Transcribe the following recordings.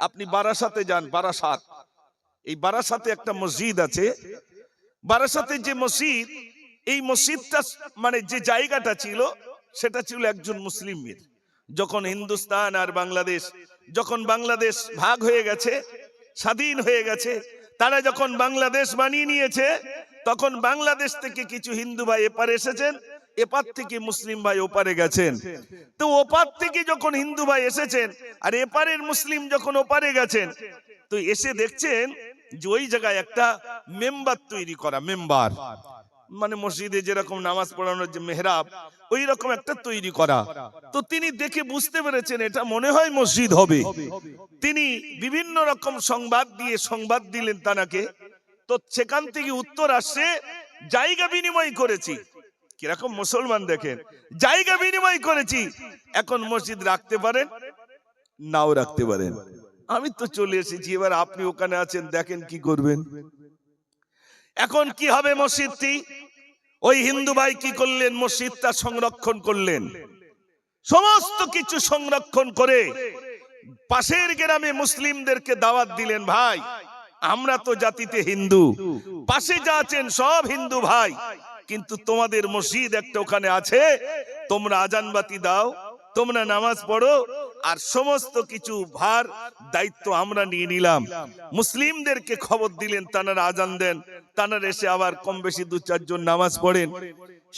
আপনি বারাসাতে যান, বারাসাত। এই বারাসাতে একটা মসজিদ আছে। বারাসাতে যে মসজিদ, এই মসজিদটা মানে যে জায়গাটা ছিল, সেটা ছিল একজন মুসলিমের যখন হিন্দুস্তান আর বাংলাদেশ, যখন বাংলাদেশ ভাগ হয়ে গেছে, স্বাধীন হয়ে গেছে, তারা যখন বাংলাদেশ বানিয়ে নিয়েছে, তখন বাংলাদেশ থেকে কিছু হিন্দু ভাই এপারে এসেছেন এপার থেকে মুসলিম ভাই ওপারে গেছেন। তো ওপার থেকে যখন হিন্দু ভাই এসেছেন, আর এপারের মুসলিম যখন ওপারে গেছেন, তো এসে দেখছেন যে ওই জায়গায় একটা মেম্বার তৈরি করা, মেম্বার। মানে মসজিদে যেরকম নামাজ পড়ানোর যে মেহরাব, ওই রকম একটা তৈরি করা। তো তিনি দেখে বুঝতে পেরেছেন এটা মনে হয় মসজিদ হবে। তিনি বিভিন্ন রকম সংবাদ দিয়ে সংবাদ দিলেন তানাকে। তো সেখান থেকে উত্তর আসছে জায়গা বিনিময় করেছি। কীরকম মুসলমান দেখেন? জায়গা বিনিময় করেছি। এখন মসজিদ রাখতে পারেন, নাও রাখতে পারেন। আমি তো চলে এসেছি, এবার আপনি ওখানে আছেন, দেখেন কি করবেন। এখন কি হবে মসজিদটি? ওই হিন্দু ভাই কি করলেন? মসজিদটা সংরক্ষণ করলেন। সমস্ত কিছু সংরক্ষণ করে পাশের গ্রামে মুসলিমদেরকে দাওয়াত দিলেন, ভাই, আমরা তো জাতিতে হিন্দু। পাশে যা আছেন সব হিন্দু ভাই। কিন্তু তোমাদের মসজিদ একটা ওখানে আছে। তোমরা আজানবাতি দাও, তোমরা নামাজ পড়ো, আর সমস্ত কিছু ভার দায়িত্ব আমরা নিয়ে নিলাম। মুসলিমদেরকে খবর দিলেন, তানারা আজান দেন, তানারা এসে আবার কম বেশি দু চারজন নামাজ পড়েন।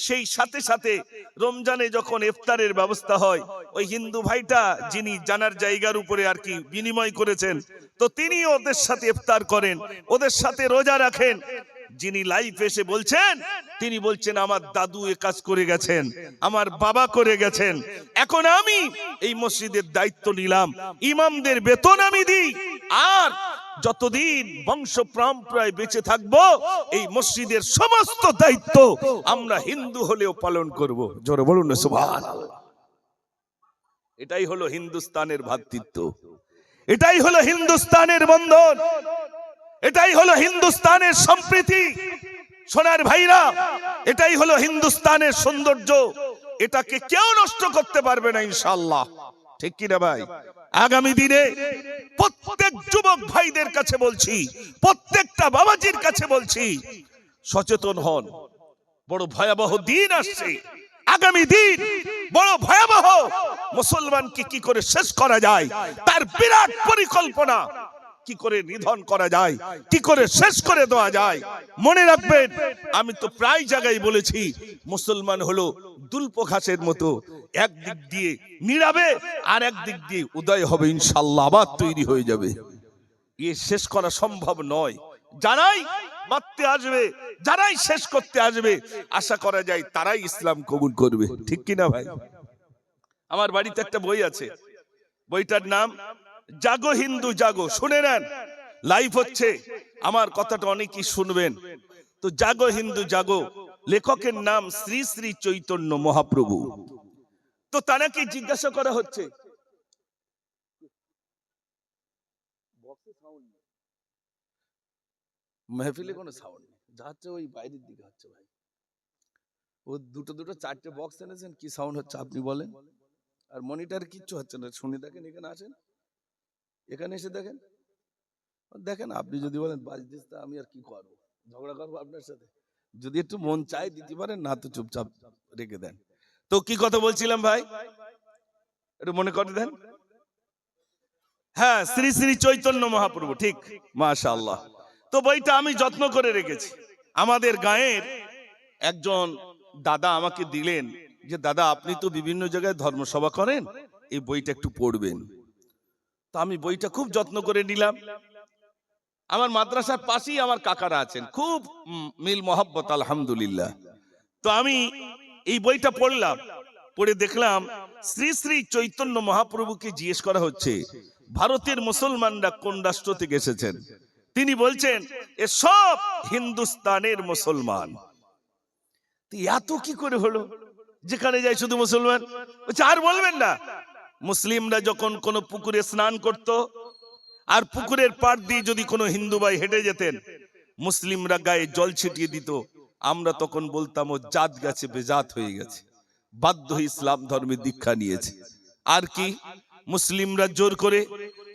সেই সাথে সাথে রমজানে যখন ইফতারের ব্যবস্থা হয়, ওই হিন্দু ভাইটা যিনি জানার জায়গার উপরে আর কি বিনিময় করেছেন, তো তিনি ওদের সাথে ইফতার করেন, ওদের সাথে রোজা রাখেন। যিনি লাইফ এসে বলছেন, তিনি বলছেন, আমার দাদু এ কাজ করে গেছেন, আমার বাবা করে গেছেন। এখন আমি এই মসজিদের দায়িত্ব নিলাম, ইমামদের বেতন আমি দিই, আর যতদিন বংশ পরম্পরায় বেঁচে থাকব, এই মসজিদের সমস্ত দায়িত্ব আমরা হিন্দু হলেও পালন করব। জোরে বলুন না, সুবহানাল্লাহ। এটাই হলো হিন্দুস্তানের ভ্রাতৃত্ব এটাই হলো হিন্দুস্তানের বন্ধন। এটাই হলো হিন্দুস্তানের সম্প্রীতি। সোনার ভাইরা, এটাই হলো হিন্দুস্তানের সৌন্দর্য। এটাকে কেউ নষ্ট করতে পারবে না ইনশাল্লাহ ঠিক কি না ভাই? আগামী দিনে প্রত্যেক যুবক ভাইদের কাছে বলছি, প্রত্যেকটা বাবাজির কাছে বলছি, সচেতন হন। বড় ভয়াবহ দিন আসছে। আগামী দিন বড় ভয়াবহ মুসলমানকে কি করে শেষ করা যায়, তার বিরাট পরিকল্পনা। কি করে নিধন করা যায়? কি করে শেষ করে দেওয়া যায়? মনে রাখবেন, আমি তো প্রায় জায়গায় বলেছি, মুসলমান হলো দুল্প ঘাসের মতো, একদিক দিয়ে নিরাবে আর একদিক দিয়ে উদয় হবে ইনশাল্লাহ আবার তৈরি হয়ে যাবে। এ শেষ করা সম্ভব নয়। যারাই মারতে আসবে, যারাই শেষ করতে আসবে, আশা করা যায় তারাই ইসলাম কবুল করবে। ঠিক কিনা ভাই? আমার বাড়িতে একটা বই আছে। বইটার নাম জাগো হিন্দু, জাগো। শুনে নেন লাইভ হচ্ছে। আমার কথাটা অনেকেই শুনবেন। তো জাগো হিন্দু, জাগো। লেখকের নাম শ্রী শ্রী চৈতন্য মহাপ্রভু। তো তারাকে জিজ্ঞাসা করা হচ্ছে, মেহফিলে কোনো সাউন্ড নেই। ওই বাইরের দিকে হচ্ছে ভাই। ও দুটো দুটো, চারটে বক্স এনেছেন, কি সাউন্ড হচ্ছে আপনি বলেন? আর মনিটর কিচ্ছু হচ্ছে না। শুনে দেখেন, এখানে আছেন? এখানে এসে দেখেন। দেখেন, আপনি যদি বলেন বাজদিস তা, আমি আর কি করব? ঝগড়া করব আপনার সাথে? যদি একটু মন চায় দিতে পারেন না তো চুপচাপ রেখে দেন। তো কি কথা বলছিলাম ভাই? একটু মনে করে দেন। হ্যাঁ শ্রী শ্রী চৈতন্য মহাপ্রভু, ঠিক, মাশাআল্লাহ। তো বইটা আমি যত্ন করে রেখেছি। আমাদের গায়ের একজন দাদা আমাকে দিলেন যে, দাদা, আপনি তো বিভিন্ন জায়গায় ধর্মসভা করেন, এই বইটা একটু পড়বেন। তো আমি বইটা খুব যত্ন করে নিলাম। আমার মাদ্রাসার পাশেই আমার কাকারা আছেন, খুব মিল মোহাব্বত, আলহামদুলিল্লাহ। তো আমি এই বইটা পড়লাম, পড়ে দেখলাম শ্রী শ্রী চৈতন্য মহাপ্রভুকে জিজ্ঞেস করা হচ্ছে, ভারতের মুসলমানরা কোন রাষ্ট্র থেকে এসেছেন? তিনি বলছেন, এ সব হিন্দুস্তানের মুসলমান। এত কি করে হলো? যেখানে যায় শুধু মুসলমান? আর বলবেন না। মুসলিমরা যখন কোনো পুকুরে স্নান করত, আর পুকুরের পাড় দিয়ে যদি কোনো হিন্দু ভাই হেঁটে যেতেন, মুসলিমরা গায়ে জল ছিটিয়ে দিত। আমরা তখন বলতাম, ও জাত গেছে, বেজাত হয়ে গেছে। বাধ্য হয়ে ইসলাম ধর্মে দীক্ষা নিয়েছে। আর কি, মুসলিমরা জোর করে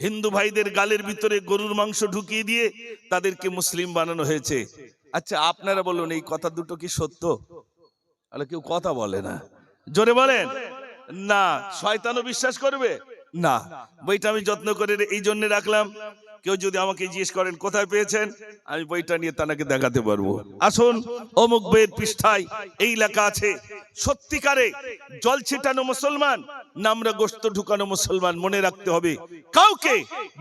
হিন্দু ভাইদের গালের ভিতরে গরুর মাংস ঢুকিয়ে দিয়ে তাদেরকে মুসলিম বানানো হয়েছে। আচ্ছা আপনারা বলুন, এই কথা দুটো কি সত্য? কেউ কথা বলে না। জোরে বলেন। না শয়তানও বিশ্বাস করবে? না। বইটা আমি যত্ন করে এই জন্য রাখলাম। কেউ যদি আমাকে জিজ্ঞেস করেন কোথায় পেয়েছেন? আমি বইটা নিয়ে তাকে দেখাতে পারব। আসুন অমুক বইয়ের পৃষ্ঠায় এই লেখা আছে সত্যিকারে জল ছিটানো মুসলমান নামরা গোস্ত ঢুকানো মুসলমান মনে রাখতে হবে কাউকে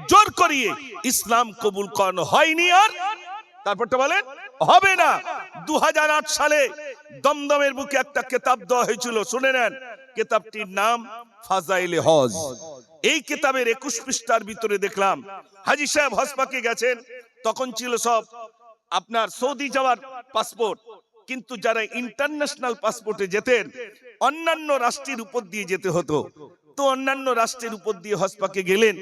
জোর করিয়ে ইসলাম কবুল করানো হয়নি আর তারপরটা বলেন হবে না। দু হাজার আট সালে দমদমের বুকে একটা কেতাব দেওয়া হয়েছিল, শুনে নেন। কেতাবটির নাম ফাজাইলে হজ। এই কেতাবের একুশ পৃষ্ঠার ভিতরে দেখলাম, হাজি সাহেব হসপাকে গেছেন, তখন ছিল সব আপনার সৌদি যাওয়ার পাসপোর্ট। কিন্তু যারা ইন্টারন্যাশনাল পাসপোর্টে যেতেন, অন্যান্য রাষ্ট্রের উপর দিয়ে যেতে হতো। তো অন্যান্য রাষ্ট্রের উপর দিয়ে হসপাকে গেলেন।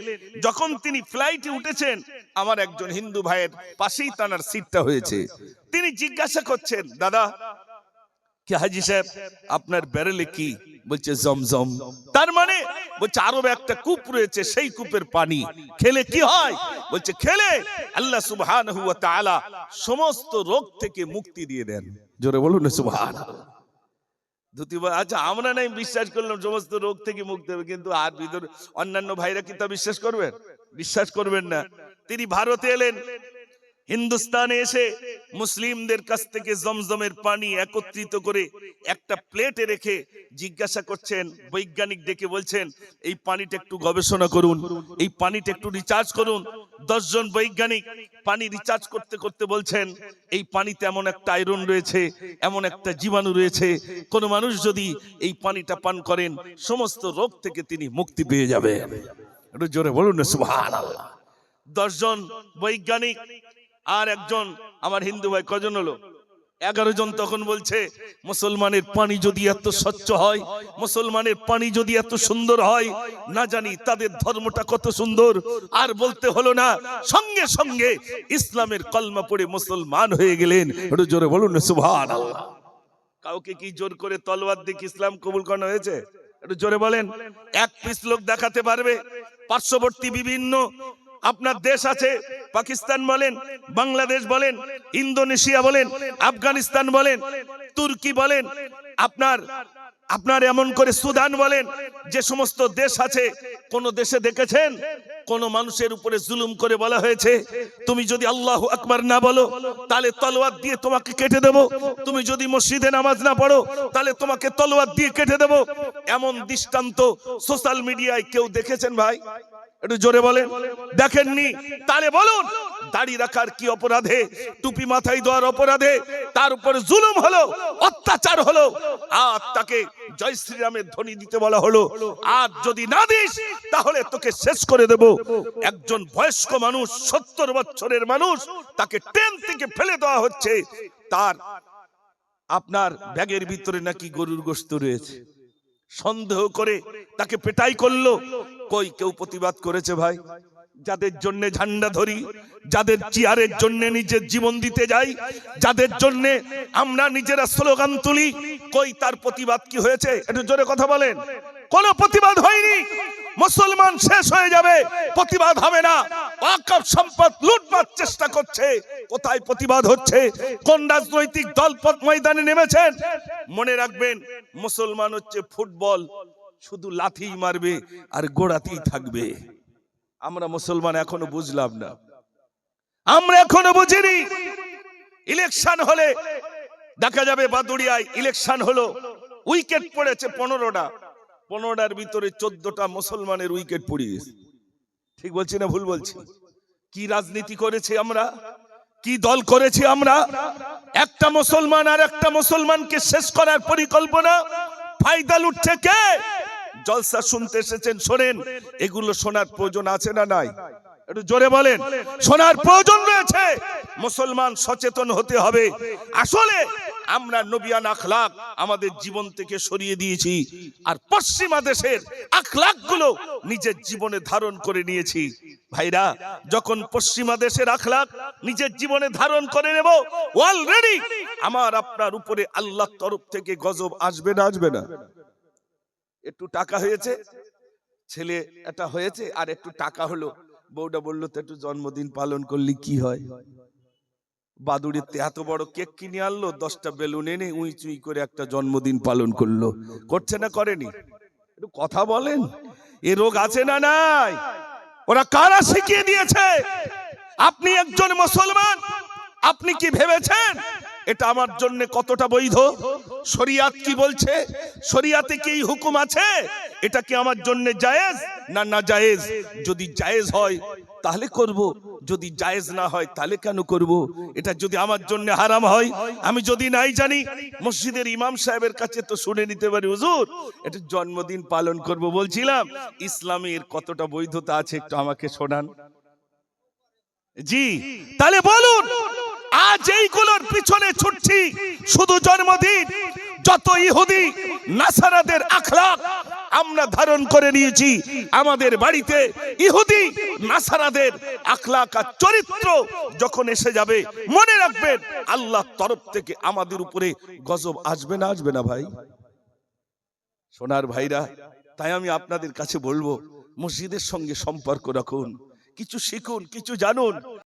যখন তিনি ফ্লাইটে উঠেছেন, আমার একজন হিন্দু ভাইয়ের পাশেই তানার সিটটা হয়েছে। তিনি জিজ্ঞাসা করছেন, দাদা কি হাজি সাহেব আপনার ব্যারেলে কি বলছে জমজম তার মানে বলছে আরবে একটা কূপ রয়েছে সেই কূপের পানি খেলে কি হয় বলছে খেলে আল্লাহ সুবহানাহু ওয়া তাআলা সমস্ত রোগ থেকে মুক্তি দিয়ে দেন জোরে বলুন না ধুতি আচ্ছা আমরা নাই বিশ্বাস করলাম সমস্ত রোগ থেকে মুক্তি হবে কিন্তু আর ভিতর অন্যান্য ভাইরা কি তা বিশ্বাস করবেন বিশ্বাস করবেন না তিনি ভারতে এলেন হিন্দুস্তানে এসে মুসলিমদের কাছ থেকে জমজমের পানি একত্রিত করে একটা প্লেটে রেখে জিজ্ঞাসা করছেন, বৈজ্ঞানিক ডেকে বলছেন, এই পানিটা একটু গবেষণা করুন, এই পানিটা একটু রিচার্জ করুন। দশজন বৈজ্ঞানিক পানি রিচার্জ করতে করতে বলছেন, এই পানিতে এমন একটা আয়রন রয়েছে, এমন একটা জীবাণু রয়েছে, কোন মানুষ যদি এই পানিটা পান করেন, সমস্ত রোগ থেকে তিনি মুক্তি পেয়ে যাবে একটু জোরে বলুন দশজন বৈজ্ঞানিক আর একজন আমার হিন্দু ভাই কজন হলো? এগারো জন তখন বলছে, মুসলমানের পানি যদি এত স্বচ্ছ হয়, মুসলমানের পানি যদি এত সুন্দর হয়, না জানি তাদের ধর্মটা কত সুন্দর। আর বলতে হলো না, সঙ্গে সঙ্গে ইসলামের কলমা পড়ে মুসলমান হয়ে গেলেন। একটু জোরে বলুন সুভান কাউকে কি জোর করে তলোয়ার দিকে ইসলাম কবুল করানো হয়েছে? একটু জোরে বলেন। এক পিস লোক দেখাতে পারবে? পার্শ্ববর্তী বিভিন্ন আপনার দেশ আছে পাকিস্তান বলেন, বাংলাদেশ বলেন, ইন্দোনেশিয়া বলেন, আফগানিস্তান বলেন, তুর্কি বলেন, আপনার আপনার এমন করে সুদান বলেন, যে সমস্ত দেশ আছে, কোন দেশে দেখেছেন? কোন মানুষের উপরে জুলুম করে বলা হয়েছে, তুমি যদি আল্লাহ আকবার না বলো, তাহলে তলোয়ার দিয়ে তোমাকে কেটে দেব। তুমি যদি মসজিদে নামাজ না পড়ো, তাহলে তোমাকে তলোয়ার দিয়ে কেটে দেব। এমন দৃষ্টান্ত সোশ্যাল মিডিয়ায় কেউ দেখেছেন ভাই? একটু জোরে বলেন। দেখেননি? তাহলে বলুন, দাড়ি রাখার কি অপরাধে? টুপি মাথায় দেওয়ার অপরাধে? তার উপর জুলুম হলো, অত্যাচার হলো, আর তাকে জয় শ্রীরামের ধ্বনি দিতে বলা হলো। আর যদি না দিস, তাহলে তোকে শেষ করে দেব। একজন বয়স্ক মানুষ, সত্তর বছরের মানুষ, তাকে ট্রেন থেকে ফেলে দেওয়া হচ্ছে। তার আপনার ব্যাগের ভিতরে নাকি গরুর গোস্ত রয়েছে। সন্দেহ করে তাকে পেটাই করল। কই কেউ প্রতিবাদ করেছে ভাই? যাদের জন্য ঝান্ডা ধরি, যাদের চেয়ারের জন্য নিজের জীবন দিতে যাই, যাদের জন্য আমরা নিজেরা স্লোগান তুলি, কই তার প্রতিবাদ কি হয়েছে? একটু জোরে কথা বলেন। কোনো প্রতিবাদ হয়নি। মুসলমান শেষ হয়ে যাবে। প্রতিবাদ হবে না। ওয়াকফ সম্পদ লুটবার চেষ্টা করছে। কোথায় প্রতিবাদ হচ্ছে? কোন রাজনৈতিক দল ময়দানে নেমেছেন? মনে রাখবেন, মুসলমান হচ্ছে ফুটবল। শুধু লাথি মারবে আর গোড়াতেই থাকবে। আমরা মুসলমান এখনও বুঝলাম না। আমরা এখনও বুঝিনি। ইলেকশন হলে দেখা যাবে বাদুড়িয়ায় ইলেকশন হলো। উইকেট পড়েছে পনেরোটা। পনেরোটার ভিতরে চোদ্দটা মুসলমানের উইকেট পড়িয়েছে ঠিক বলছি না ভুল বলছি? কি রাজনীতি করেছে আমরা? কি দল করেছি আমরা? একটা মুসলমান আর একটা মুসলমানকে শেষ করার পরিকল্পনা? ফায়দা লুটছে কে? জলসা শুনতে এসেছেন, শোনেন, এগুলো শোনার প্রয়োজন আছে না নাই? একটু জোরে বলেন, শোনার প্রয়োজন রয়েছে। মুসলমান সচেতন হতে হবে। আসলে আমরা নবিয়ান আখলাক আমাদের জীবন থেকে সরিয়ে দিয়েছি আর পশ্চিমা দেশের আখলাকগুলো নিজের জীবনে ধারণ করে নিয়েছি। ভাইরা, যখন পশ্চিমা দেশের আখলাক নিজের জীবনে ধারণ করে নেব অলরেডি আমার আপনার উপরে আল্লাহ তরফ থেকে গজব আসবে না আসবে না। একটু টাকা হয়েছে, ছেলে এটা হয়েছে আর একটু টাকা হলো। বউটা বলল, তো একটু জন্মদিন পালন করলে কি হয়? বাদুড়ির তে এত বড় কেক কিনে আনলো, দশটা বেলুন এনে উই চুই করে একটা জন্মদিন পালন করল। করছে না করেনি? একটু কথা বলেন, এ রোগ আছে না নাই? ওরা কারা শিখিয়ে দিয়েছে? আপনি একজন মুসলমান, আপনি কি ভেবেছেন? এটা আমার জন্য কতটা বৈধ? শরিয়াত কি বলছে? শরিয়াতে কি হুকুম আছে? এটা কি আমার জন্য জায়েজ না না জায়েজ? যদি জায়েজ হয়, তাহলে করব। যদি জায়েজ না হয়, তাহলে কেন করব? এটা যদি আমার জন্য হারাম হয়, আমি যদি নাই জানি, মসজিদের ইমাম সাহেবের কাছে তো শুনে নিতে পারি, হুজুর। এটা জন্মদিন পালন করব বলছিলাম। ইসলামের কতটা বৈধতা আছে একটু আমাকে শোনান। জি, তাহলে বলুন। আজ এইগুলোর পিছনে ছুটছি। শুধু জন্মদিন, যত ইহুদি, নাসারাদের আখলাক আমরা ধারণ করে নিয়েছি। আমাদের বাড়িতে ইহুদি, নাসারাদের আখলাক আর চরিত্র যখন এসে যাবে, মনে রাখবেন আল্লাহ তরফ থেকে আমাদের উপরে গজব আসবে না আসবে না ভাই। সোনার ভাইরা, তাই আমি আপনাদের কাছে বলব, মসজিদের সঙ্গে সম্পর্ক রাখুন। কিছু শিখুন, কিছু জানুন।